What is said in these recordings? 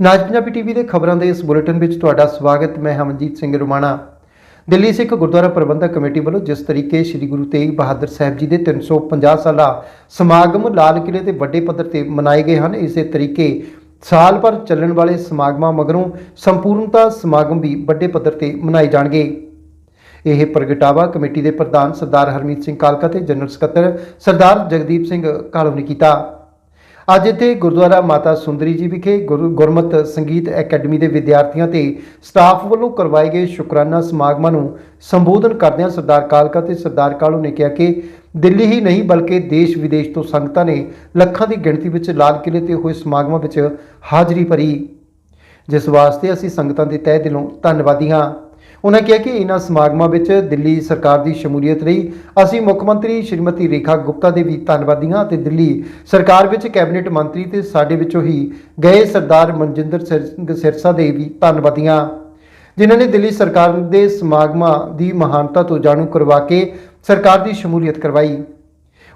ਨਾਜ Punjabi TV ਦੇ ਖਬਰਾਂ ਦੇ ਇਸ ਬੁਲੇਟਿਨ ਵਿੱਚ ਤੁਹਾਡਾ ਸਵਾਗਤ, ਮੈਂ ਹਮਨਜੀਤ ਸਿੰਘ ਰੁਮਾਣਾ। ਦਿੱਲੀ ਸਿੱਖ ਗੁਰਦੁਆਰਾ ਪ੍ਰਬੰਧਕ ਕਮੇਟੀ ਵੱਲੋਂ ਜਿਸ ਤਰੀਕੇ ਸ੍ਰੀ ਗੁਰੂ ਤੇਗ ਬਹਾਦਰ ਸਾਹਿਬ ਜੀ ਦੇ 350 ਸਾਲਾ ਸਮਾਗਮ ਲਾਲ ਕਿਲੇ ਤੇ ਵੱਡੇ ਪੱਧਰ ਤੇ ਮਨਾਏ ਗਏ ਹਨ, ਇਸੇ ਤਰੀਕੇ ਸਾਲ ਭਰ ਚੱਲਣ ਵਾਲੇ ਸਮਾਗਮਾਂ ਮਗਰੋਂ ਸੰਪੂਰਨਤਾ ਸਮਾਗਮ ਵੀ ਵੱਡੇ ਪੱਧਰ ਤੇ ਮਨਾਏ ਜਾਣਗੇ। ਇਹ ਪ੍ਰਗਟਾਵਾ ਕਮੇਟੀ ਦੇ ਪ੍ਰਧਾਨ ਸਰਦਾਰ ਹਰਮੀਤ ਸਿੰਘ ਕਾਲਕਾ ਤੇ ਜਨਰਲ ਸਕੱਤਰ ਸਰਦਾਰ ਜਗਦੀਪ ਸਿੰਘ ਕਾਲੋ ਨੇ ਕੀਤਾ। ਅੱਜ ਇੱਥੇ ਗੁਰਦੁਆਰਾ ਮਾਤਾ ਸੁੰਦਰੀ ਜੀ ਵਿਖੇ ਗੁਰੂ ਗੁਰਮਤ ਸੰਗੀਤ ਅਕੈਡਮੀ ਦੇ ਵਿਦਿਆਰਥੀਆਂ ਤੇ ਸਟਾਫ ਵੱਲੋਂ ਕਰਵਾਏ ਗਏ ਸ਼ੁਕਰਾਨਾ ਸਮਾਗਮਾਂ ਨੂੰ ਸੰਬੋਧਨ ਕਰਦਿਆਂ ਸਰਦਾਰ ਕਾਲਕਾ ਤੇ ਸਰਦਾਰ ਕਾਲੂ ਨੇ ਕਿਹਾ ਕਿ ਦਿੱਲੀ ਹੀ ਨਹੀਂ ਬਲਕਿ ਦੇਸ਼ ਵਿਦੇਸ਼ ਤੋਂ ਸੰਗਤਾਂ ਨੇ ਲੱਖਾਂ ਦੀ ਗਿਣਤੀ ਵਿੱਚ ਲਾਲ ਕਿਲੇ ਤੇ ਹੋਏ ਸਮਾਗਮਾਂ ਵਿੱਚ ਹਾਜ਼ਰੀ ਭਰੀ। ਜਿਸ ਵਾਸਤੇ ਅਸੀਂ ਸੰਗਤਾਂ ਦੇ ਤਹਿ ਦਿਲੋਂ ਧੰਨਵਾਦੀ ਹਾਂ। ਉਹਨਾਂ ਕਿਹਾ ਕਿ ਇਹਨਾਂ ਸਮਾਗਮਾਂ ਵਿੱਚ ਦਿੱਲੀ ਸਰਕਾਰ ਦੀ ਸ਼ਮੂਲੀਅਤ ਰਹੀ। ਅਸੀਂ ਮੁੱਖ ਮੰਤਰੀ ਸ਼੍ਰੀਮਤੀ ਰੇਖਾ ਗੁਪਤਾ ਦੇ ਵੀ ਧੰਨਵਾਦੀ ਹਾਂ ਅਤੇ ਦਿੱਲੀ ਸਰਕਾਰ ਵਿੱਚ ਕੈਬਨਿਟ ਮੰਤਰੀ ਤੇ ਸਾਡੇ ਵਿੱਚੋਂ ਹੀ ਗਏ ਸਰਦਾਰ ਮਨਜਿੰਦਰ ਸਿੰਘ ਸਿਰਸਾ ਦੇ ਵੀ ਧੰਨਵਾਦੀ ਹਾਂ। ਜਿਨ੍ਹਾਂ ਨੇ ਦਿੱਲੀ ਸਰਕਾਰ ਦੇ ਸਮਾਗਮਾਂ ਦੀ ਮਹਾਨਤਾ ਤੋਂ ਜਾਣੂ ਕਰਵਾ ਕੇ ਸਰਕਾਰ ਦੀ ਸ਼ਮੂਲੀਅਤ ਕਰਵਾਈ।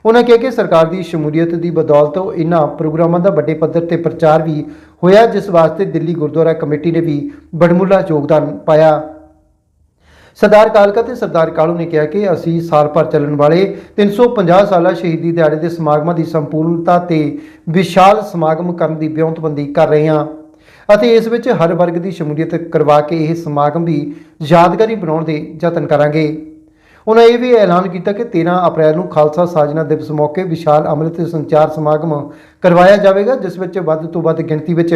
ਉਹਨਾਂ ਕਿਹਾ ਕਿ ਸਰਕਾਰ ਦੀ ਸ਼ਮੂਲੀਅਤ ਦੀ ਬਦੌਲਤ ਇਹਨਾਂ ਪ੍ਰੋਗਰਾਮਾਂ ਦਾ ਵੱਡੇ ਪੱਧਰ ਤੇ ਪ੍ਰਚਾਰ ਵੀ ਹੋਇਆ, ਜਿਸ ਵਾਸਤੇ ਦਿੱਲੀ ਗੁਰਦੁਆਰਾ ਕਮੇਟੀ ਨੇ ਵੀ ਬੜਮੁੱਲਾ ਯੋਗਦਾਨ ਪਾਇਆ। ਸਰਦਾਰ ਕਾਲਕਾ ਤੇ ਸਰਦਾਰ ਕਾਲੂ ਨੇ ਕਿਹਾ ਕਿ ਅਸੀਂ ਸਾਲ ਭਰ ਚੱਲਣ ਵਾਲੇ 350 ਸਾਲਾ ਸ਼ਹੀਦੀ ਦਿਹਾੜੇ ਦੇ ਸਮਾਗਮਾਂ ਦੀ ਸੰਪੂਰਨਤਾ ਤੇ ਵਿਸ਼ਾਲ ਸਮਾਗਮ ਕਰਨ ਦੀ ਵਿਉਂਤਬੰਦੀ ਕਰ ਰਹੇ ਹਾਂ ਅਤੇ ਇਸ ਵਿੱਚ ਹਰ ਵਰਗ ਦੀ ਸ਼ਮੂਲੀਅਤ ਕਰਵਾ ਕੇ ਇਹ ਸਮਾਗਮ ਵੀ ਯਾਦਗਾਰੀ ਬਣਾਉਣ ਦੇ ਯਤਨ ਕਰਾਂਗੇ। ਉਹਨਾਂ ਇਹ ਵੀ ਐਲਾਨ ਕੀਤਾ ਕਿ 13 ਅਪ੍ਰੈਲ ਨੂੰ ਖਾਲਸਾ ਸਾਜਨਾ ਦਿਵਸ ਮੌਕੇ ਵਿਸ਼ਾਲ ਅੰਮ੍ਰਿਤ ਸੰਚਾਰ ਸਮਾਗਮ ਕਰਵਾਇਆ ਜਾਵੇਗਾ, ਜਿਸ ਵਿੱਚ ਵੱਧ ਤੋਂ ਵੱਧ ਗਿਣਤੀ ਵਿੱਚ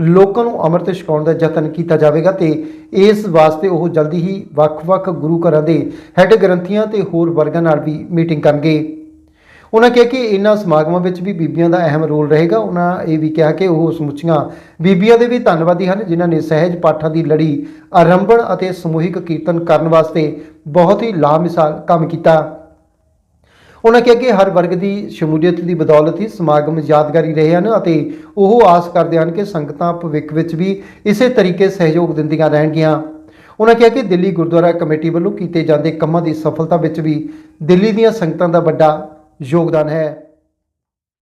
ਲੋਕਾਂ ਨੂੰ ਅੰਮ੍ਰਿਤ ਛਕਾਉਣ ਦਾ ਯਤਨ ਕੀਤਾ ਜਾਵੇਗਾ ਤੇ ਇਸ ਵਾਸਤੇ ਉਹ ਜਲਦੀ ਹੀ ਵੱਖ-ਵੱਖ ਗੁਰੂ ਘਰਾਂ ਦੇ ਹੈੱਡ ਗ੍ਰੰਥੀਆਂ ਤੇ ਹੋਰ ਵਰਗਾਂ ਨਾਲ ਵੀ ਮੀਟਿੰਗ ਕਰਨਗੇ। ਉਹਨਾਂ ਕਿਹਾ ਕਿ ਇਹਨਾਂ ਸਮਾਗਮਾਂ ਵਿੱਚ ਵੀ ਬੀਬੀਆਂ ਦਾ ਅਹਿਮ ਰੋਲ ਰਹੇਗਾ। ਉਹਨਾਂ ਇਹ ਵੀ ਕਿਹਾ ਕਿ ਉਹ ਸਮੁੱਚੀਆਂ ਬੀਬੀਆਂ ਦੇ ਵੀ ਧੰਨਵਾਦੀ ਹਨ, ਜਿਨ੍ਹਾਂ ਨੇ ਸਹਿਜ ਪਾਠਾਂ ਦੀ ਲੜੀ, ਆਰੰਭਣ ਅਤੇ ਸਮੂਹਿਕ ਕੀਰਤਨ ਕਰਨ ਵਾਸਤੇ ਬਹੁਤ ਹੀ ਲਾਮਿਸਾਲ ਕੰਮ ਕੀਤਾ। ਉਹਨਾਂ ਕਿਹਾ ਕਿ ਹਰ ਵਰਗ ਦੀ ਸ਼ਮੂਲੀਅਤ ਦੀ ਬਦੌਲਤ ਹੀ ਸਮਾਗਮ ਯਾਦਗਾਰੀ ਰਹੇ ਹਨ ਅਤੇ ਉਹ ਆਸ ਕਰਦੇ ਹਨ ਕਿ ਸੰਗਤਾਂ ਭਵਿੱਖ ਵਿੱਚ ਵੀ ਇਸੇ ਤਰੀਕੇ ਸਹਿਯੋਗ ਦਿੰਦੀਆਂ ਰਹਿਣਗੀਆਂ। ਉਹਨਾਂ ਕਿਹਾ ਕਿ ਦਿੱਲੀ ਗੁਰਦੁਆਰਾ ਕਮੇਟੀ ਵੱਲੋਂ ਕੀਤੇ ਜਾਂਦੇ ਕੰਮਾਂ ਦੀ ਸਫਲਤਾ ਵਿੱਚ ਵੀ ਦਿੱਲੀ ਦੀਆਂ ਸੰਗਤਾਂ ਦਾ ਵੱਡਾ ਯੋਗਦਾਨ ਹੈ।